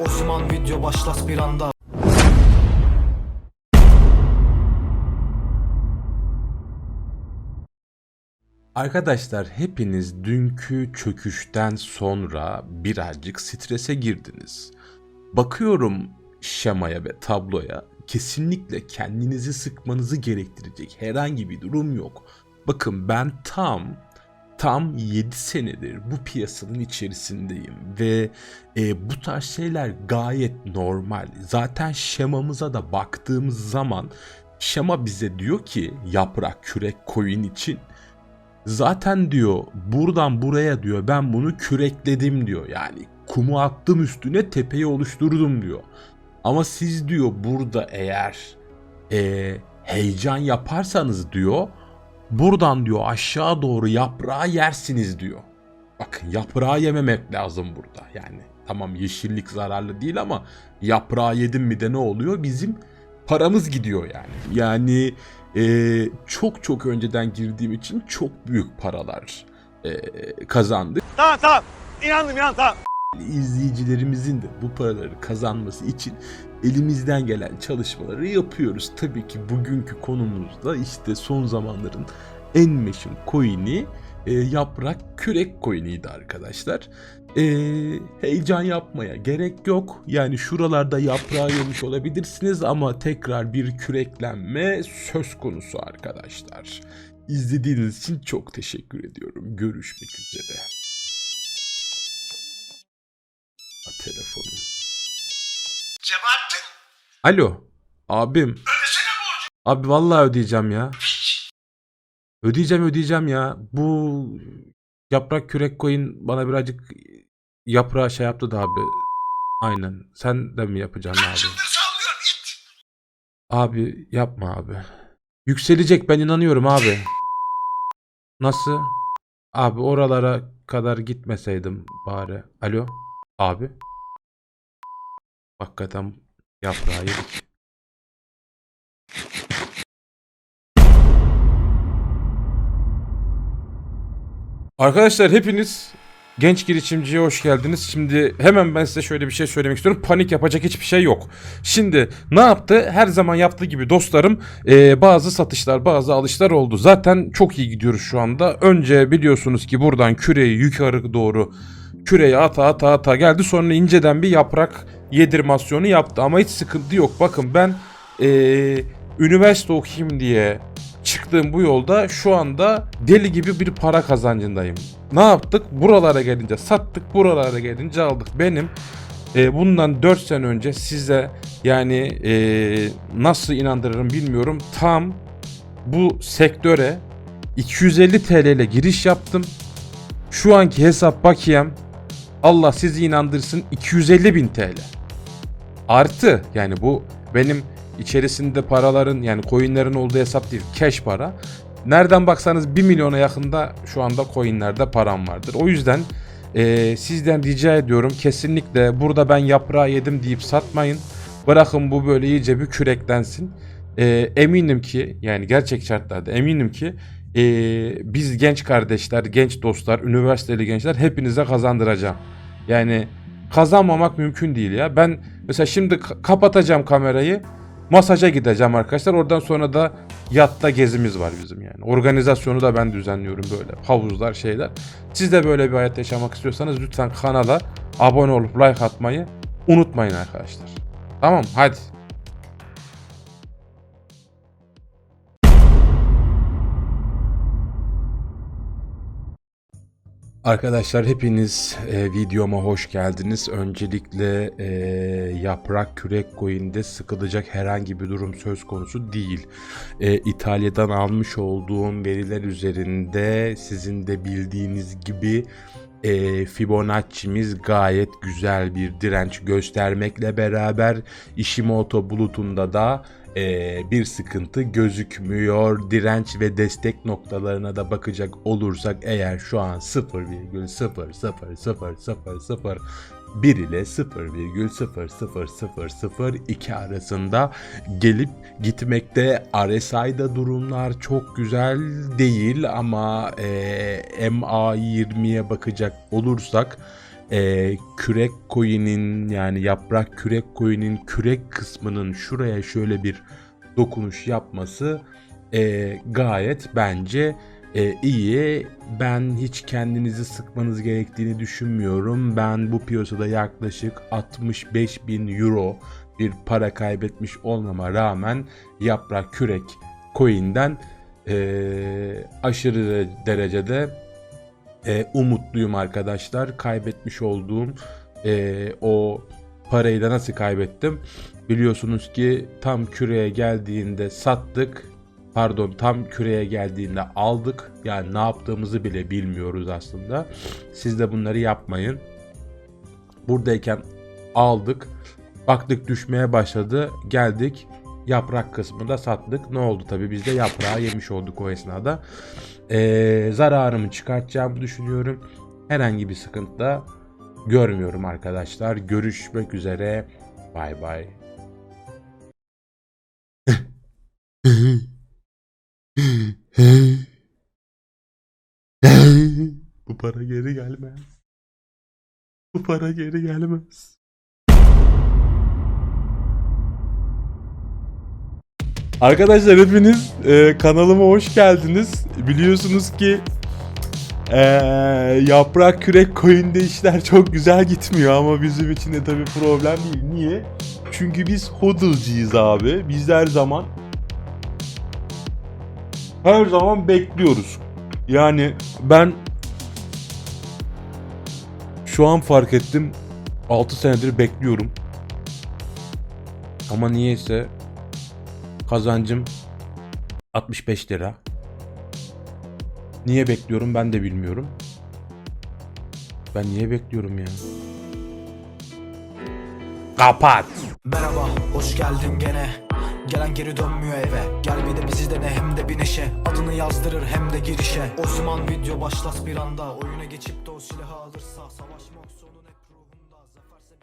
Osman video başlas bir anda Arkadaşlar hepiniz dünkü çöküşten sonra birazcık strese girdiniz. Bakıyorum şemaya ve tabloya kesinlikle kendinizi sıkmanızı gerektirecek herhangi bir durum yok. Bakın ben tam tam 7 senedir bu piyasanın içerisindeyim ve e, bu tarz şeyler gayet normal. Zaten şemamıza da baktığımız zaman şema bize diyor ki yaprak kürek koyun için Zaten diyor buradan buraya diyor ben bunu kürekledim diyor. Yani kumu attım üstüne tepeyi oluşturdum diyor. Ama siz diyor burada eğer eee, heyecan yaparsanız diyor buradan diyor aşağı doğru yaprağı yersiniz diyor. Bakın yaprağı yememek lazım burada. Yani tamam yeşillik zararlı değil ama yaprağı yedim mi de ne oluyor? Bizim paramız gidiyor yani. Yani e, çok çok önceden girdiğim için çok büyük paralar e, kazandık. Tamam tamam. İnandım inandım tamam. İzleyicilerimizin de bu paraları kazanması için elimizden gelen çalışmaları yapıyoruz. Tabii ki bugünkü konumuzda işte son zamanların en meşhur coin'i e, yaprak kürek coin'iydi arkadaşlar. E, heyecan yapmaya gerek yok. Yani şuralarda yaprağı yemiş olabilirsiniz ama tekrar bir küreklenme söz konusu arkadaşlar. İzlediğiniz için çok teşekkür ediyorum. Görüşmek üzere. Alo. Abim. Abi vallahi ödeyeceğim ya. Ödeyeceğim ödeyeceğim ya. Bu yaprak kürek koyun bana birazcık yaprağı şey yaptı da abi. Aynen. Sen de mi yapacaksın abi? Abi yapma abi. Yükselecek ben inanıyorum abi. Nasıl? Abi oralara kadar gitmeseydim bari. Alo? Abi? Hakikaten yaprağı yedik. Arkadaşlar hepiniz genç girişimciye hoş geldiniz. Şimdi hemen ben size şöyle bir şey söylemek istiyorum. Panik yapacak hiçbir şey yok. Şimdi ne yaptı? Her zaman yaptığı gibi dostlarım eee, bazı satışlar, bazı alışlar oldu. Zaten çok iyi gidiyoruz şu anda. Önce biliyorsunuz ki buradan küreyi yukarı doğru küreyi ata ata ata geldi. Sonra inceden bir yaprak yedirmasyonu yaptı. Ama hiç sıkıntı yok. Bakın ben eee, üniversite okuyayım diye çıktığım bu yolda şu anda deli gibi bir para kazancındayım. Ne yaptık? Buralara gelince sattık, buralara gelince aldık. Benim e, bundan 4 sene önce size yani e, nasıl inandırırım bilmiyorum. Tam bu sektöre 250 TL ile giriş yaptım. Şu anki hesap bakiyem Allah sizi inandırsın 250 bin TL. Artı yani bu benim içerisinde paraların yani coinlerin olduğu hesap değil cash para. Nereden baksanız 1 milyona yakında şu anda coinlerde param vardır. O yüzden eee, sizden rica ediyorum kesinlikle burada ben yaprağı yedim deyip satmayın. Bırakın bu böyle iyice bir küreklensin. Eee, eminim ki yani gerçek şartlarda eminim ki eee, biz genç kardeşler, genç dostlar, üniversiteli gençler hepinize kazandıracağım. Yani kazanmamak mümkün değil ya. Ben mesela şimdi ka- kapatacağım kamerayı. Masaja gideceğim arkadaşlar. Oradan sonra da yatta gezimiz var bizim yani. Organizasyonu da ben düzenliyorum böyle. Havuzlar şeyler. Siz de böyle bir hayat yaşamak istiyorsanız lütfen kanala abone olup like atmayı unutmayın arkadaşlar. Tamam hadi. Arkadaşlar hepiniz e, videoma hoş geldiniz. Öncelikle e, yaprak kürek coin'de sıkılacak herhangi bir durum söz konusu değil. E, İtalya'dan almış olduğum veriler üzerinde sizin de bildiğiniz gibi e, Fibonacci'miz gayet güzel bir direnç göstermekle beraber Ishimoto bulutunda da e, bir sıkıntı gözükmüyor. Direnç ve destek noktalarına da bakacak olursak eğer şu an 0,0000001 ile 0,00002 arasında gelip gitmekte. RSI'da durumlar çok güzel değil ama e, MA20'ye bakacak olursak e, kürek coin'in yani yaprak kürek coin'in kürek kısmının şuraya şöyle bir dokunuş yapması e, gayet bence e, iyi. Ben hiç kendinizi sıkmanız gerektiğini düşünmüyorum. Ben bu piyasada yaklaşık 65 bin euro bir para kaybetmiş olmama rağmen yaprak kürek coin'den e, aşırı derecede e, umutluyum arkadaşlar. Kaybetmiş olduğum e, o parayı da nasıl kaybettim? Biliyorsunuz ki tam küreye geldiğinde sattık. Pardon tam küreye geldiğinde aldık. Yani ne yaptığımızı bile bilmiyoruz aslında. Siz de bunları yapmayın. Buradayken aldık. Baktık düşmeye başladı. Geldik yaprak kısmında sattık. Ne oldu tabii biz de yaprağı yemiş olduk o esnada. Ee, zararımı çıkartacağımı düşünüyorum. Herhangi bir sıkıntı da görmüyorum arkadaşlar. Görüşmek üzere. Bay bay. Bu para geri gelmez. Bu para geri gelmez. Arkadaşlar hepiniz e, kanalıma hoş geldiniz. Biliyorsunuz ki e, yaprak kürek coin'de işler çok güzel gitmiyor ama bizim için de tabii problem değil. Niye? Çünkü biz hodl'cıyız abi. Biz her zaman her zaman bekliyoruz. Yani ben şu an fark ettim 6 senedir bekliyorum. Ama niyeyse kazancım 65 lira. Niye bekliyorum ben de bilmiyorum. Ben niye bekliyorum ya? Kapat. Merhaba hoş geldin gene Gelen geri dönmüyor eve. Gel bir de bizi dene hem de bir neşe. Adını yazdırır hem de girişe. Osman video başlas bir anda. Oyuna geçip de o silahı sonunda